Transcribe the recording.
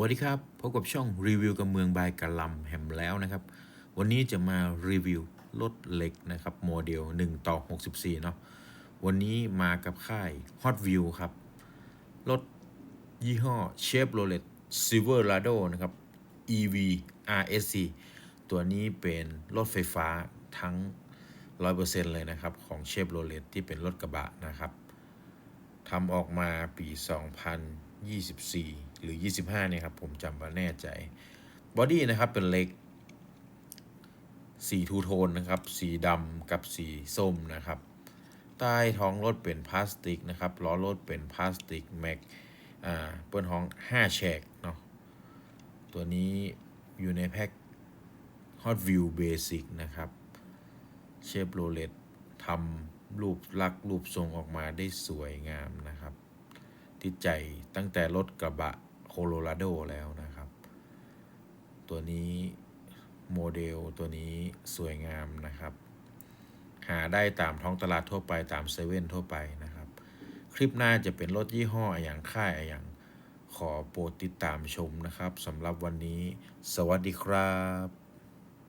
วัสดีครับพบกับช่องรีวิวกับเมืองบายกะลำแฮมแล้วนะครับ วันนี้จะมารีวิวรถเหล็กนะครับโมเดล1 ต่อ 64 เนาะวันนี้มากับค่าย Hot View ครับ รถยี่ห้อ Chevrolet Silverado นะครับ EV RSC ตัวนี้เป็นรถไฟฟ้าทั้ง 100%เลยนะครับ ของ Chevrolet ที่เป็นรถกระบะนะครับทำออกมาปี 24 หรือ 25เนี่ยครับผมจำมาแน่ใจบอดี้นะครับเป็นเล็กสีทูโทนนะครับ สีดำกับสีส้มนะครับ ใต้ท้องรถเป็นพลาสติกนะครับ ล้อรถเป็นพลาสติกแม็กอ่าเปิ้นท้อง5แฉกเนาะ ตัวนี้อยู่ในแพ็ค Hot View Basic นะครับ เชฟโรเลตทำรูปลักษ์รูปทรงออกมาได้สวยงามนะครับติดใจ ตั้งแต่รถกระบะโคโลราโดแล้วนะครับ ตัวนี้โมเดลตัวนี้สวยงามนะครับ หาได้ตามท้องตลาดทั่วไปตามเซเว่นทั่วไปนะครับ คลิปหน้าจะเป็นรถยี่ห้ออย่างค่ายอย่างขอโปรดติดตามชมนะครับสำหรับวันนี้ สวัสดีครับ